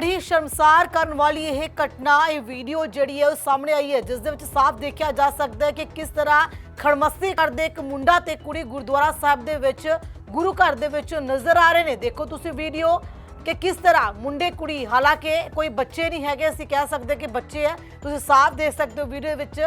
ਬੜੀ ਸ਼ਰਮਸਾਰ ਕਰਨ ਵਾਲੀ ਇਹ ਘਟਨਾ, ਇਹ ਵੀਡੀਓ ਜਿਹੜੀ ਹੈ ਉਹ ਸਾਹਮਣੇ ਆਈ ਹੈ, ਜਿਸ ਦੇ ਵਿੱਚ ਸਾਫ਼ ਦੇਖਿਆ ਜਾ ਸਕਦਾ ਹੈ ਕਿ ਕਿਸ ਤਰ੍ਹਾਂ ਖੜਮਸਤੀ ਕਰਦੇ ਇੱਕ ਮੁੰਡਾ ਤੇ ਕੁੜੀ ਗੁਰਦੁਆਰਾ ਸਾਹਿਬ ਦੇ ਵਿੱਚ, ਗੁਰੂ ਘਰ ਦੇ ਵਿੱਚ ਨਜ਼ਰ ਆ ਰਹੇ ਨੇ। ਦੇਖੋ ਤੁਸੀਂ ਵੀਡੀਓ ਕਿ ਕਿਸ ਤਰ੍ਹਾਂ ਮੁੰਡੇ ਕੁੜੀ ਹਾਲਾਂਕਿ ਕੋਈ ਬੱਚੇ ਨਹੀਂ ਹੈਗੇ ਅਸੀਂ ਕਹਿ ਸਕਦੇ ਕਿ ਬੱਚੇ ਆ। ਤੁਸੀਂ ਸਾਫ਼ ਦੇਖ ਸਕਦੇ ਹੋ ਵੀਡੀਓ ਵਿੱਚ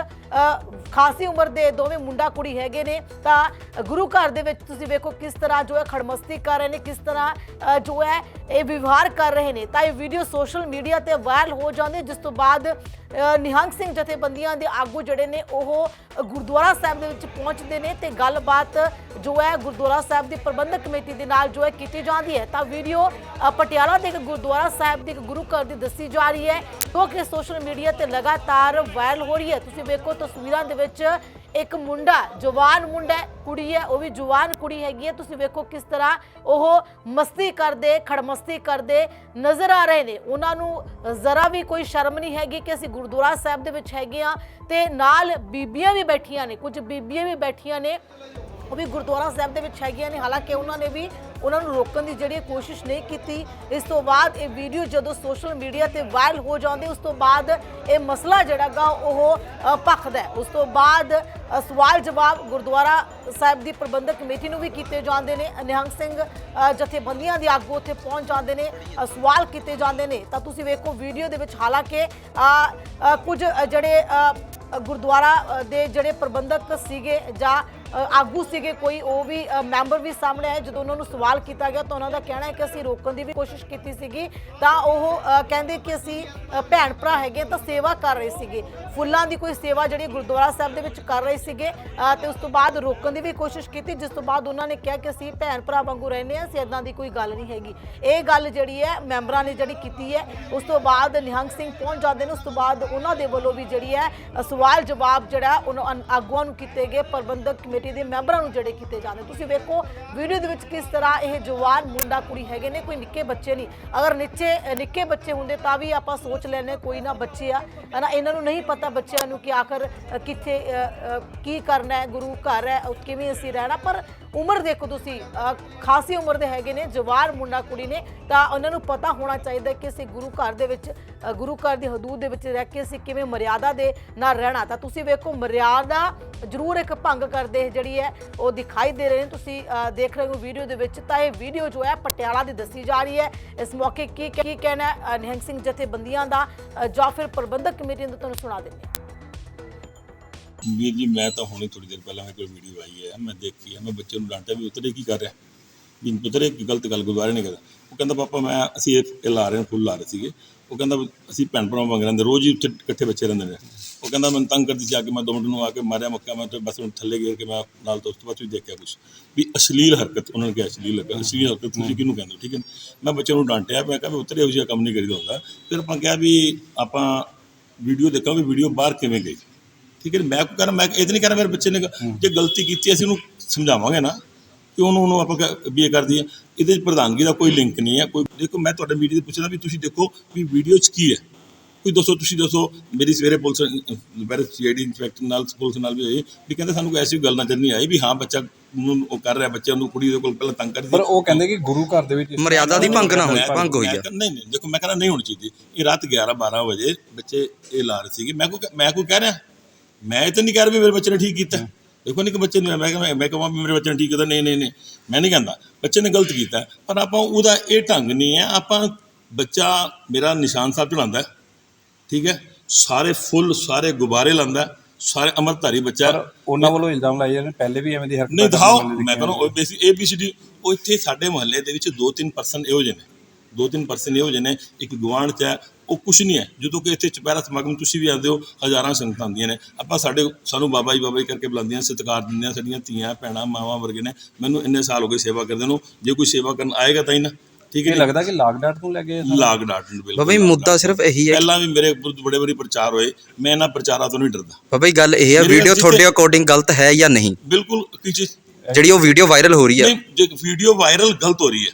ਖਾਸੀ ਉਮਰ ਦੇ ਦੋਵੇਂ ਮੁੰਡਾ ਕੁੜੀ ਹੈਗੇ ਨੇ। ਤਾਂ ਗੁਰੂ ਘਰ ਦੇ ਵਿੱਚ ਤੁਸੀਂ ਵੇਖੋ ਕਿਸ ਤਰ੍ਹਾਂ ਜੋ ਹੈ ਖੜਮਸਤੀ ਕਰ ਰਹੇ ਨੇ ਕਿਸ ਤਰ੍ਹਾਂ ਜੋ ਹੈ ਇਹ ਵਿਵਹਾਰ ਕਰ ਰਹੇ ਨੇ। ਤਾਂ ਇਹ ਵੀਡੀਓ ਸੋਸ਼ਲ ਮੀਡੀਆ ਤੇ ਵਾਇਰਲ ਹੋ ਜਾਂਦੀ ਹੈ, ਜਿਸ ਤੋਂ ਬਾਅਦ ਨਿਹੰਗ ਸਿੰਘ ਜਥੇਬੰਦੀਆਂ ਦੇ ਆਗੂ ਜਿਹੜੇ ਨੇ ਉਹ ਗੁਰਦੁਆਰਾ ਸਾਹਿਬ ਦੇ ਵਿੱਚ ਪਹੁੰਚਦੇ ਨੇ ਤੇ ਗੱਲਬਾਤ ਜੋ ਹੈ ਗੁਰਦੁਆਰਾ ਸਾਹਿਬ ਦੀ ਪ੍ਰਬੰਧਕ ਕਮੇਟੀ ਦੇ ਨਾਲ ਜੋ ਹੈ ਕੀਤੀ ਜਾਂਦੀ ਹੈ। ਤਾਂ ਵੀਡੀਓ ਅ, ਪਟਿਆਲਾ ਦੇ ਇੱਕ ਗੁਰਦੁਆਰਾ ਸਾਹਿਬ ਦੇ ਇੱਕ ਗੁਰੂ ਘਰ ਦੀ ਦੱਸੀ ਜਾ ਰਹੀ ਹੈ। ਜੋ ਕਿ ਸੋਸ਼ਲ ਮੀਡੀਆ ਤੇ ਲਗਾਤਾਰ ਵਾਇਰਲ ਹੋ ਰਹੀ ਹੈ। ਤੁਸੀਂ ਵੇਖੋ ਤਸਵੀਰਾਂ ਦੇ ਵਿੱਚ ਇੱਕ ਮੁੰਡਾ, ਜਵਾਨ ਮੁੰਡਾ ਕੁੜੀ ਹੈ, ਉਹ ਵੀ ਜਵਾਨ ਕੁੜੀ ਹੈਗੀ ਹੈ। ਤੁਸੀਂ ਵੇਖੋ ਕਿਸ ਤਰ੍ਹਾਂ ਉਹ ਮਸਤੀ ਕਰਦੇ, ਖੜਮਸਤੀ ਕਰਦੇ ਨਜ਼ਰ ਆ ਰਹੇ ਨੇ। ਉਹਨਾਂ ਨੂੰ ਜ਼ਰਾ ਵੀ ਕੋਈ ਸ਼ਰਮ ਨਹੀਂ ਹੈਗੀ ਕਿ ਅਸੀਂ ਗੁਰਦੁਆਰਾ ਸਾਹਿਬ ਦੇ ਵਿੱਚ ਹੈਗੇ ਆ ਤੇ ਨਾਲ ਬੀਬੀਆਂ ਵੀ ਬੈਠੀਆਂ ਨੇ। ਕੁਝ ਬੀਬੀਆਂ ਵੀ ਬੈਠੀਆਂ ਨੇ। ਉਹ ਵੀ ਗੁਰਦੁਆਰਾ ਸਾਹਿਬ ਦੇ ਵਿੱਚ ਹੈਗੀਆਂ ਨੇ। ਹਾਲਾਂਕਿ ਉਹਨਾਂ ਨੇ ਵੀ ਉਹਨਾਂ ਨੂੰ ਰੋਕਣ ਦੀ ਜਿਹੜੀ ਕੋਸ਼ਿਸ਼ ਨਹੀਂ ਕੀਤੀ। ਇਸ ਤੋਂ ਬਾਅਦ ਇਹ ਵੀਡੀਓ ਜਦੋਂ ਸੋਸ਼ਲ ਮੀਡੀਆ ਤੇ ਵਾਇਰਲ ਹੋ ਜਾਂਦੀ, ਉਸ ਤੋਂ ਬਾਅਦ ਇਹ ਮਸਲਾ ਜਿਹੜਾਗਾ ਉਹ ਭਖਦਾ ਉਸ ਤੋਂ ਬਾਅਦ ਸਵਾਲ ਜਵਾਬ ਗੁਰਦੁਆਰਾ ਸਾਹਿਬ ਦੀ ਪ੍ਰਬੰਧਕ ਕਮੇਟੀ ਨੂੰ ਵੀ ਕੀਤੇ ਜਾਂਦੇ ਨੇ। ਨਿਹੰਗ ਸਿੰਘ ਜਥੇਬੰਦੀਆਂ ਦੇ ਆਗੂ ਉੱਥੇ ਪਹੁੰਚ ਜਾਂਦੇ ਨੇ ਸਵਾਲ ਕੀਤੇ ਜਾਂਦੇ ਨੇ। ਤਾਂ ਤੁਸੀਂ ਵੇਖੋ ਵੀਡੀਓ ਦੇ ਵਿੱਚ ਹਾਲਾਂਕਿ ਕੁਝ ਜਿਹੜੇ ਗੁਰਦੁਆਰਾ ਦੇ ਜਿਹੜੇ ਪ੍ਰਬੰਧਕ ਸੀਗੇ ਜਾਂ ਆਗੂ ਸੀਗੇ ਕੋਈ ਉਹ ਵੀ ਮੈਂਬਰ ਵੀ ਸਾਹਮਣੇ ਆਏ। ਜਦੋਂ ਉਹਨਾਂ ਨੂੰ ਸਵਾਲ ਕੀਤਾ ਗਿਆ ਤਾਂ ਉਹਨਾਂ ਦਾ ਕਹਿਣਾ ਹੈ ਕਿ ਅਸੀਂ ਰੋਕਣ ਦੀ ਵੀ ਕੋਸ਼ਿਸ਼ ਕੀਤੀ ਸੀਗੀ। ਤਾਂ ਉਹ ਕਹਿੰਦੇ ਕਿ ਅਸੀਂ ਭੈਣ ਭਰਾ ਹੈਗੇ ਤਾਂ ਸੇਵਾ ਕਰ ਰਹੇ ਸੀਗੇ। ਫੁੱਲਾਂ ਦੀ ਕੋਈ ਸੇਵਾ ਜਿਹੜੀ ਗੁਰਦੁਆਰਾ ਸਾਹਿਬ ਦੇ ਵਿੱਚ ਕਰ ਰਹੇ ਸੀਗੇ ਅ, ਤੇ ਉਸ ਤੋਂ ਬਾਅਦ ਰੋਕਣ ਦੀ ਵੀ ਕੋਸ਼ਿਸ਼ ਕੀਤੀ ਜਿਸ ਤੋਂ ਬਾਅਦ ਉਹਨਾਂ ਨੇ ਕਿਹਾ ਕਿ ਅਸੀਂ ਭੈਣ ਭਰਾ ਵਾਂਗੂ ਰਹਿੰਦੇ ਹਾਂ ਅਸੀਂ ਇਦਾਂ ਦੀ ਕੋਈ ਗੱਲ ਨਹੀਂ ਹੈਗੀ। ਇਹ ਗੱਲ ਜਿਹੜੀ ਹੈ ਮੈਂਬਰਾਂ ਨੇ ਜਿਹੜੀ ਕੀਤੀ ਹੈ ਉਸ ਤੋਂ ਬਾਅਦ ਨਿਹੰਗ ਸਿੰਘ ਪਹੁੰਚ ਜਾਂਦੇ ਨੇ ਉਸ ਤੋਂ ਬਾਅਦ ਉਹਨਾਂ ਦੇ ਵੱਲੋਂ ਵੀ ਜਿਹੜੀ ਹੈ ਸਵਾਲ ਜਵਾਬ ਜਿਹੜਾ ਉਹਨਾਂ ਅਨ- ਆਗੂਆਂ ਨੂੰ ਕੀਤੇ ਗਏ ਪ੍ਰਬੰਧਕ ਕਮੇਟੀ ਦੇ ਮੈਂਬਰਾਂ ਨੂੰ ਜਿਹੜੇ ਕੀਤੇ ਜਾਂਦੇ ਤੁਸੀਂ ਵੇਖੋ, ਵੀਡੀਓ ਦੇ ਵਿੱਚ ਕਿਸ ਤਰ੍ਹਾਂ ਇਹ ਜਵਾਨ ਮੁੰਡਾ ਕੁੜੀ ਹੈਗੇ ਨੇ, ਕੋਈ ਨਿੱਕੇ ਬੱਚੇ ਨਹੀਂ। ਅਗਰ ਨਿੱਚੇ ਨਿੱਕੇ ਬੱਚੇ ਹੁੰਦੇ ਤਾਂ ਵੀ ਆਪਾਂ ਸੋਚ ਲੈਨੇ ਕੋਈ ਨਾ ਬੱਚੇ ਆ। ਹਨਾ, ਇਹਨਾਂ ਨੂੰ ਨਹੀਂ ਪਤਾ ਬੱਚਿਆਂ ਨੂੰ ਕਿ ਆਖਰ ਕਿੱਥੇ ਕੀ ਕਰਨਾ ਹੈ, ਗੁਰੂ ਘਰ ਹੈ ਕਿਵੇਂ ਅਸੀਂ ਰਹਿਣਾ। ਪਰ ਉਮਰ ਦੇਖੋ ਤੁਸੀਂ ਖਾਸੀ ਉਮਰ ਦੇ ਹੈਗੇ ਨੇ, ਜਵਾਨ ਮੁੰਡਾ ਕੁੜੀ ਨੇ, ਤਾਂ ਉਹਨਾਂ ਨੂੰ ਪਤਾ ਹੋਣਾ ਚਾਹੀਦਾ ਕਿ ਅਸੀਂ ਗੁਰੂ ਘਰ ਦੇ ਵਿੱਚ ਗੁਰੂ ਘਰ ਦੀ ਹਦੂਦ ਦੇ ਵਿੱਚ ਰਹਿ ਕੇ ਅਸੀਂ ਕਿਵੇਂ ਮਰਿਆਦਾ ਦੇ ਨਾਲ ਰਹਿਣਾ। ਤਾਂ ਤੁਸੀਂ ਵੇਖੋ, ਮਰਿਆਦਾ ਜ਼ਰੂਰ ਇੱਕ ਭੰਗ ਕਰਦੇ ਜਿਹੜੀ ਹੈ, ਉਹ ਦਿਖਾਈ ਦੇ ਰਹੇ ਨੇ। ਤੁਸੀਂ ਦੇਖ ਰਹੇ ਹੋ ਵੀਡੀਓ ਦੇ ਵਿੱਚ, ਤਾਂ ਇਹ ਵੀਡੀਓ ਜੋ ਹੈ, ਪਟਿਆਲਾ ਦੀ ਦੱਸੀ ਜਾ ਰਹੀ ਹੈ। ਇਸ ਮੌਕੇ ਕੀ ਕੀ ਕਹਿਣਾ ਨਿਹੰਗ ਸਿੰਘ ਜਥੇਬੰਦੀਆਂ ਦਾ ਜਾਂ ਫਿਰ ਪ੍ਰਬੰਧਕ ਕਮੇਟੀ ਦਾ ਤੁਹਾਨੂੰ ਸੁਣਾ ਦਿੰਦੇ ਵੀਰ ਜੀ, ਮੈਂ ਤਾਂ ਹੁਣੇ ਥੋੜੀ ਦੇਰ ਪਹਿਲਾਂ ਮੇਰੇ ਵੀਡੀਓ ਆਈ ਹੈ, ਮੈਂ ਦੇਖੀ ਹੈ, ਮੈਂ ਬੱਚੇ ਨੂੰ ਡਾਂਟਿਆ ਵੀ ਉਤਰੇ ਕੀ ਕਰ ਰਿਹਾ। ਵੀ ਉਤਰੇ ਕੀ ਗਲਤ ਗੱਲ ਗੁਜ਼ਾਰੇ ਨਹੀਂ ਕਰਦਾ। ਉਹ ਕਹਿੰਦਾ ਪਾਪਾ ਮੈਂ ਅਸੀਂ ਇਹ ਇਹ ਲਾ ਰਹੇ ਹਾਂ ਫੁੱਲ ਲਾ ਰਹੇ ਸੀਗੇ। ਉਹ ਕਹਿੰਦਾ ਅਸੀਂ ਭੈਣ ਭਰਾ ਵਾਂਗ ਰਹਿੰਦੇ ਰੋਜ਼ ਹੀ ਉੱਥੇ ਇਕੱਠੇ ਬੱਚੇ ਰਹਿੰਦੇ ਨੇ। ਉਹ ਕਹਿੰਦਾ ਮੈਨੂੰ ਤੰਗ ਕਰਦੀ ਆ ਕੇ ਮੈਂ ਦੋ ਮਿੰਟ ਨੂੰ ਆ ਕੇ ਮਾਰਿਆ ਮੁੱਕਿਆ ਮੈਂ ਤੇ ਬਸ ਉਹਨੂੰ ਥੱਲੇ ਗੇਰ ਕੇ ਮੈਂ ਨਾਲ ਤੋਂ ਉਸ ਤੋਂ ਬਾਅਦ ਵੀ ਦੇਖਿਆ ਕੁਝ ਵੀ ਅਸ਼ਲੀਲ ਹਰਕਤ ਉਹਨਾਂ ਨੇ ਕਿਹਾ ਅਸ਼ਲੀਲ ਹਰਕਤ ਅਸ਼ਲੀਲ ਹਰਕਤ ਤੁਸੀਂ ਕਿਹਨੂੰ ਕਹਿੰਦੇ ਠੀਕ ਹੈ? ਮੈਂ ਬੱਚੇ ਨੂੰ ਡਾਂਟਿਆ ਮੈਂ ਕਿਹਾ ਵੀ ਉਤਰੇ ਇਹੋ ਜਿਹਾ ਕੰਮ ਨਹੀਂ ਕਰੀਦਾ ਹੁੰਦਾ। ਫਿਰ ਆਪਾਂ ਕਿਹਾ ਵੀ ਆਪਾਂ ਵੀਡੀਓ ਦੇਖਾਂ ਵੀ ਵੀਡੀਓ ਬਾਹਰ ਕਿਵੇਂ ਗਈ। ਠੀਕ ਹੈ ਜੀ, ਮੈਂ ਕੋ ਕਹਿਣਾ ਮੈਂ ਇਹ ਤਾਂ ਨਹੀਂ ਕਹਿਣਾ ਮੇਰੇ ਬੱਚੇ ਨੇ ਜੇ ਗਲਤੀ ਕੀਤੀ ਅਸੀਂ ਉਹਨੂੰ ਸਮਝਾਵਾਂਗੇ ਨਾ। ਕਿ ਉਹਨੂੰ ਉਹਨੂੰ ਆਪਾਂ ਇਹ ਕਰਦੀ ਹੈ। ਇਹਦੇ 'ਚ ਪ੍ਰਧਾਨਗੀ ਦਾ ਕੋਈ ਲਿੰਕ ਨਹੀਂ ਹੈ। ਕੋਈ ਦੇਖੋ ਮੈਂ ਤੁਹਾਡੇ ਮੀਡੀਆ ਤੇ ਪੁੱਛਣਾ ਵੀ ਤੁਸੀਂ ਦੇਖੋ ਵੀ ਵੀਡੀਓ 'ਚ ਕੀ ਹੈ। ਕੋਈ ਦੱਸੋ ਤੁਸੀਂ ਦੱਸੋ ਮੇਰੀ ਸਵੇਰੇ ਪੁਲਿਸ ਦੁਪਹਿਰੇ ਸੀਆਈਡੀ ਇੰਸਪੈਕਟਰ ਨਾਲ ਪੁਲਿਸ ਨਾਲ ਵੀ ਹੋਈ ਵੀ ਕਹਿੰਦੇ ਸਾਨੂੰ ਕੋਈ ਐਸੀ ਗੱਲ ਨਜ਼ਰ ਨਹੀਂ ਆਈ ਵੀ ਹਾਂ ਬੱਚਾ ਨੂੰ ਉਹ ਕਰ ਰਿਹਾ ਬੱਚਾ ਨੂੰ ਕੁੜੀ ਦੇ ਕੋਲ ਪਹਿਲਾਂ ਤੰਗ ਕਰਦੀ ਪਰ ਉਹ ਕਹਿੰਦੇ ਕਿ ਗੁਰੂ ਘਰ ਦੇ ਵਿੱਚ ਮਰਿਆਦਾ ਦੀ ਭੰਗ ਨਾ ਹੋਈ ਭੰਗ ਹੋਈ ਆ। ਨਹੀਂ ਨਹੀਂ ਦੇਖੋ ਮੈਂ ਕਹਿੰਦਾ ਨਹੀਂ ਹੋਣੀ ਚਾਹੀਦੀ। ਇਹ ਰਾਤ 11 12 ਵਜੇ ਬੱਚੇ ਇਹ ਲਾ ਰਹੇ ਸੀਗੇ। ਮੈਂ ਕੋਈ ਮੈਂ ਕੋਈ ਕਹਿ ਰਿਹਾ? ਮੈਂ ਇਹ ਤਾਂ ਨਹੀਂ ਕਹਿ ਰਿਹਾ ਵੀ ਮੇਰੇ ਬੱਚੇ ਨੇ ਠੀਕ ਕੀਤਾ। ਦੇਖੋ ਨਹੀਂ ਕਿ ਬੱਚੇ ਨੇ ਮੈਂ ਕਹਾਂ ਮੈਂ ਕਹਾਂ ਵੀ ਮੇਰੇ ਬੱਚੇ ਨੇ ਠੀਕ ਕੀਤਾ ਨਹੀਂ ਨਹੀਂ ਨਹੀਂ ਮੈਂ ਨਹੀਂ ਕਹਿੰਦਾ। ਬੱਚੇ ਨੇ ਗਲਤ ਕੀਤਾ ਪਰ ਆਪਾਂ ਉਹਦਾ ਇਹ ਢੰਗ ਨਹੀਂ ਹੈ ਆਪਾਂ ਬੱਚਾ ਮੇਰਾ ਨਿਸ਼ਾਨ ਸਾਹਿਬ ਚੜਾਉਂਦਾ ਠੀਕ ਹੈ? ਸਾਰੇ ਫੁੱਲ ਸਾਰੇ ਗੁਬਾਰੇ ਲਾਉਂਦਾ ਸਾਰੇ ਅਮਰਧਾਰੀ ਬੱਚਾ। ਉਹਨਾਂ ਵੱਲੋਂ ਇਲਜ਼ਾਮ ਲਾਏ ਜਾਂਦੇ ਪਹਿਲੇ ਵੀ ਐਵੇਂ ਦੀ ਹਰਕਤਾਂ ਨਹੀਂ ਦਿਖਾਓ ਮੈਂ ਕਹਿੰਦਾ ਉਹ ਬੇਸਿਕ ਏਬੀਸੀਡੀ ਉਹ ਇੱਥੇ ਸਾਡੇ ਮੁਹੱਲੇ ਦੇ ਵਿੱਚ ਦੋ ਤਿੰਨ ਪਰਸਨ ਇਹੋ ਜਿਹੇ ਨੇ। ਦੋ ਤਿੰਨ ਪਰਸਨ ਇਹੋ ਜਿਹੇ ਨੇ ਇੱਕ ਗੁਆਂਢ ਚ ਹੈ ਉਹ ਕੁਛ ਨਹੀਂ ਹੈ। ਜਦੋਂ ਕਿ ਇੱਥੇ ਚੁਪਹਿਰਾ ਸਮਾਗਮ ਤੁਸੀਂ ਵੀ ਆਉਂਦੇ ਹੋ ਹਜ਼ਾਰਾਂ ਸੰਗਤਾਂ ਆਉਂਦੀਆਂ ਨੇ। ਆਪਾਂ ਸਾਡੇ ਸਾਨੂੰ ਬਾਬਾ ਜੀ ਬਾਬਾ ਜੀ ਕਰਕੇ ਬੁਲਾਉਂਦੀਆਂ ਸਤਿਕਾਰ ਦਿੰਦੀਆਂ ਸਾਡੀਆਂ ਧੀਆਂ ਭੈਣਾਂ ਮਾਵਾਂ ਵਰਗੇ ਨੇ। ਮੈਨੂੰ ਇੰਨੇ ਸਾਲ ਹੋ ਗਏ ਸੇਵਾ ਕਰਦੇ ਨੂੰ। ਜੇ ਕੋਈ ਸੇਵਾ ਕਰਨ ਆਏਗਾ ਤਾਂ ਹੀ ਨਾ। ਠੀਕ ਹੈ? ਲੱਗਦਾ ਕਿ ਲਾਕਡਾਊਨ ਨੂੰ ਲੈ ਕੇ ਲਾਗ ਡਾਟ ਨੂੰ ਬਿਲਕੁਲ ਬਾਬਾ ਜੀ ਮੁੱਦਾ ਸਿਰਫ ਇਹੀ ਹੈ ਪਹਿਲਾਂ ਵੀ ਮੇਰੇ ਬੜੇ ਬੜੇ ਪ੍ਰਚਾਰ ਹੋਏ। ਮੈਂ ਇਹਨਾਂ ਪ੍ਰਚਾਰਾਂ ਤੋਂ ਨਹੀਂ ਡਰਦਾ। ਬਾਬਾ ਜੀ ਗੱਲ ਇਹ ਹੈ ਵੀਡੀਓ ਤੁਹਾਡੇ ਅਕੋਰਡਿੰਗ ਗਲਤ ਹੈ ਜਾਂ ਨਹੀਂ? ਬਿਲਕੁਲ ਕੀ ਚੀਜ਼? ਜਿਹੜੀ ਉਹ ਵੀਡੀਓ ਵਾਇਰਲ ਹੋ ਰਹੀ ਹੈ। ਨਹੀਂ ਜੇ ਵੀਡੀਓ ਵਾਇਰਲ ਗਲਤ ਹੋ ਰਹੀ ਹੈ।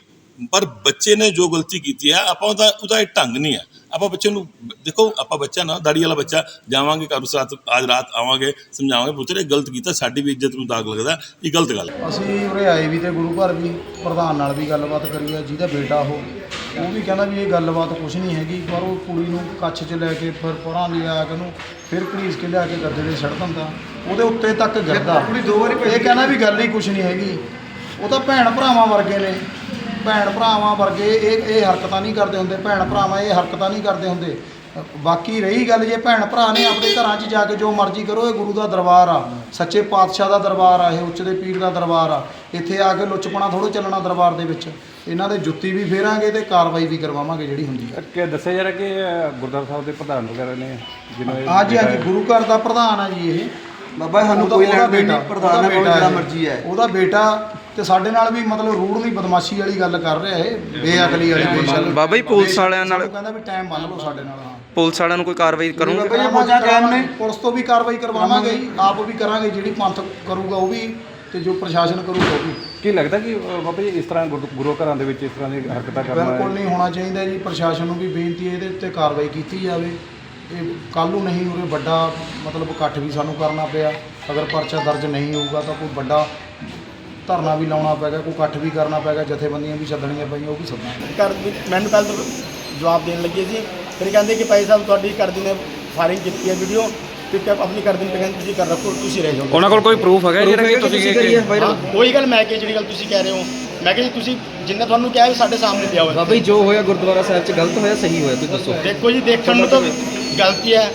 ਪਰ ਬੱਚੇ ਨੇ ਜੋ ਗਲਤੀ ਕੀਤੀ ਹੈ ਆਪਾਂ ਉਹਦਾ ਉਹਦਾ ਇਹ ਢੰਗ ਨਹੀਂ ਹੈ। ਆਪਾਂ ਬੱਚੇ ਨੂੰ ਦੇਖੋ ਆਪਾਂ ਬੱਚਾ ਨਾ ਦਾੜੀ ਵਾਲਾ ਬੱਚਾ ਜਾਵਾਂਗੇ ਘਰ ਉਸ ਰਾਤ ਅੱਜ ਰਾਤ ਆਵਾਂਗੇ ਸਮਝਾਵਾਂਗੇ ਪੁੱਤਰੇ ਗਲਤ ਕੀਤਾ ਸਾਡੀ ਵੀ ਇੱਜ਼ਤ ਨੂੰ ਦਾਗ ਲੱਗਦਾ ਇਹ ਗਲਤ ਗੱਲ ਹੈ। ਅਸੀਂ ਉਰੇ ਆਏ ਵੀ ਤੇ ਗੁਰੂ ਘਰ ਵੀ ਪ੍ਰਧਾਨ ਨਾਲ ਵੀ ਗੱਲਬਾਤ ਕਰੀ ਆ ਜਿਹਦਾ ਬੇਟਾ ਉਹ ਉਹ ਵੀ ਕਹਿੰਦਾ ਵੀ ਇਹ ਗੱਲਬਾਤ ਕੁਝ ਨਹੀਂ ਹੈਗੀ ਪਰ ਉਹ ਕੁੜੀ ਨੂੰ ਕੱਛ 'ਚ ਲੈ ਕੇ ਫਿਰ ਪਰਾਂ ਲਿਆ ਕੇ ਉਹਨੂੰ ਫਿਰ ਘੜੀਸ ਕੇ ਲਿਆ ਕੇ ਗੱਦੇ ਦੇ ਛੱਡ ਦਿੰਦਾ ਉਹਦੇ ਉੱਤੇ ਤੱਕ ਗਿਰਦਾ। ਕੁੜੀ ਦੋ ਵਾਰੀ ਇਹ ਕਹਿੰਦਾ ਵੀ ਗੱਲ ਹੀ ਕੁਝ ਨਹੀਂ ਹੈਗੀ। ਉਹ ਤਾਂ ਭੈਣ ਭਰਾਵਾਂ ਵਰਗੇ ਨੇ। ਭੈਣ ਭਰਾਵਾਂ ਵਰਗੇ ਇਹ ਇਹ ਹਰਕਤਾਂ ਨਹੀਂ ਕਰਦੇ ਹੁੰਦੇ ਭੈਣ ਭਰਾਵਾਂ ਇਹ ਹਰਕਤਾਂ ਨਹੀਂ ਕਰਦੇ ਹੁੰਦੇ। ਬਾਕੀ ਰਹੀ ਗੱਲ ਜੇ ਭੈਣ ਭਰਾ ਨੇ ਆਪਣੇ ਘਰਾਂ 'ਚ ਜਾ ਕੇ ਜੋ ਮਰਜ਼ੀ ਕਰੋ ਇਹ ਗੁਰੂ ਦਾ ਦਰਬਾਰ ਆ। ਸੱਚੇ ਪਾਤਸ਼ਾਹ ਦਾ ਦਰਬਾਰ ਆ ਇਹ ਉੱਚ ਦੇ ਪੀਰ ਦਾ ਦਰਬਾਰ ਆ। ਇੱਥੇ ਆ ਕੇ ਲੁੱਚਪਣਾ ਥੋੜ੍ਹਾ ਚੱਲਣਾ ਦਰਬਾਰ ਦੇ ਵਿੱਚ। ਇਹਨਾਂ ਦੇ ਜੁੱਤੀ ਵੀ ਫੇਰਾਂਗੇ ਤੇ ਕਾਰਵਾਈ ਵੀ ਕਰਵਾਵਾਂਗੇ ਜਿਹੜੀ ਹੁੰਦੀ ਹੈ ਕਿ ਦੱਸਿਆ ਜਾ ਰਿਹਾ ਕਿ ਗੁਰਦੁਆਰਾ ਸਾਹਿਬ ਦੇ ਪ੍ਰਧਾਨ ਵਗੈਰਾ ਨੇ ਇਹ ਹਾਂਜੀ ਹਾਂਜੀ ਗੁਰੂ ਘਰ ਦਾ ਪ੍ਰਧਾਨ ਆ ਜੀ ਇਹ। ਬਾਬਾ ਸਾਨੂੰ ਕੋਈ ਉਹਦਾ ਲੈਣ ਦੇਣ ਨਹੀਂ ਪ੍ਰਧਾਨ ਹੈ ਜਿਹੜਾ। ਮਰਜ਼ੀ ਹੈ। ਉਹਦਾ ਬੇਟਾ ਤੇ ਸਾਡੇ ਨਾਲ ਵੀ ਮਤਲਬ ਰੂੜਲੀ ਬਦਮਾਸ਼ੀ ਵਾਲੀ ਗੱਲ ਕਰ ਰਿਹਾ ਇਹ ਬੇਅਕਲੀ ਵਾਲੀ ਬੇਸ਼ੱਲ ਬਾਬਾ ਜੀ, ਪੁਲਿਸ ਵਾਲਿਆਂ ਨਾਲ- ਸਾਨੂੰ ਕਹਿੰਦਾ ਵੀ ਟਾਈਮ ਬੰਨ ਲਓ ਸਾਡੇ ਨਾਲ ਹਾਂ। ਪੁਲਿਸ ਵਾਲਿਆਂ ਨੂੰ ਕੋਈ ਕਾਰਵਾਈ ਕਰੋਗੇ? ਬਾਬਾ ਜੀ, ਮੌਜਾਂ ਕਾਇਮ ਨੇ। ਪੁਲਿਸ ਤੋਂ ਵੀ ਕਾਰਵਾਈ ਕਰਵਾਵਾਂਗੇ ਜੀ ਆਪ ਵੀ ਕਰਾਂਗੇ ਜਿਹੜੀ ਪੰਥ ਕਰੂਗਾ ਉਹ ਵੀ ਤੇ ਜੋ ਪ੍ਰਸ਼ਾਸਨ ਕਰੂਗਾ ਉਹ ਵੀ। ਕੀ ਲੱਗਦਾ ਕਿ ਅ, ਬਾਬਾ ਜੀ ਇਸ ਤਰ੍ਹਾਂ ਗੁਰੂ ਗੁਰੂ ਘਰਾਂ ਦੇ ਵਿੱਚ ਇਸ ਤਰ੍ਹਾਂ ਦੀ ਹਰਕਤਾਂ ਕਰਨਾ ਬਿਲਕੁਲ ਨਹੀਂ ਹੋਣਾ ਚਾਹੀਦਾ ਜੀ ਪ੍ਰਸ਼ਾਸਨ ਨੂੰ ਵੀ ਬੇਨਤੀ ਹੈ ਇਹਦੇ ਉੱਤੇ ਕਾਰਵਾਈ ਕੀਤੀ ਜਾਵੇ। ਇਹ ਕੱਲ੍ਹ ਨੂੰ ਨਹੀਂ ਉਰੇ ਵੱਡਾ ਮਤਲਬ ਇਕੱਠ ਵੀ ਸਾਨੂੰ ਕਰਨਾ ਪਿਆ। ਅਗਰ ਪਰਚਾ ਦਰਜ ਨਹੀਂ ਹੋਊਗਾ ਤਾਂ ਕੋਈ ਵੱਡਾ ਧਰਨਾ ਵੀ ਲਾਉਣਾ ਪੈਗਾ ਕੋਈ ਇਕੱਠ ਵੀ ਕਰਨਾ ਪੈਗਾ ਜਥੇਬੰਦੀਆਂ ਵੀ ਸੱਦਣੀਆਂ ਪਈਆਂ ਉਹ ਵੀ ਸੱਦਾਂਗੇ ਘਰ ਦੀ ਮੈਨੂੰ ਪਹਿਲਾਂ ਤਾਂ ਜਵਾਬ ਦੇਣ ਲੱਗੇ ਸੀ ਫਿਰ ਕਹਿੰਦੇ ਕਿ ਭਾਈ ਸਾਹਿਬ ਤੁਹਾਡੀ ਘਰ ਦੀ ਨੇ ਫਾਇਰਿੰਗ ਕੀਤੀ ਹੈ ਵੀਡੀਓ ਤੇ ਕਿ ਆਪਣੀ ਘਰ ਦੀ ਨੂੰ ਕਹਿੰਦੇ ਤੁਸੀਂ ਕਰ ਰੱਖੋ ਤੁਸੀਂ ਰਹਿ ਜਾਓ। ਉਹਨਾਂ ਕੋਲ ਕੋਈ ਪ੍ਰੂਫ ਹੈਗਾ ਜਿਹੜਾ ਕਿ ਤੁਸੀਂ ਕਰੀਏ ਉਹੀ ਗੱਲ ਮੈਂ ਕਿ ਜਿਹੜੀ ਗੱਲ ਤੁਸੀਂ ਕਹਿ ਰਹੇ ਹੋ। ਮੈਂ ਕਿ ਜੀ ਤੁਸੀਂ ਜਿੰਨਾ ਤੁਹਾਨੂੰ ਕਿਹਾ ਵੀ ਸਾਡੇ ਸਾਹਮਣੇ ਪਿਆ ਹੋਇਆ। ਬਾਬਾ ਜੀ ਜੋ ਹੋਇਆ ਗੁਰਦੁਆਰਾ ਸਾਹਿਬ 'ਚ ਗਲਤ ਹੋਇਆ ਸਹੀ ਹੋਇਆ ਤੁਸੀਂ ਦੱਸੋ। ਦੇਖੋ ਜੀ ਦੇਖਣ ਨੂੰ ਤਾਂ ਗਲਤੀ ਹੈ।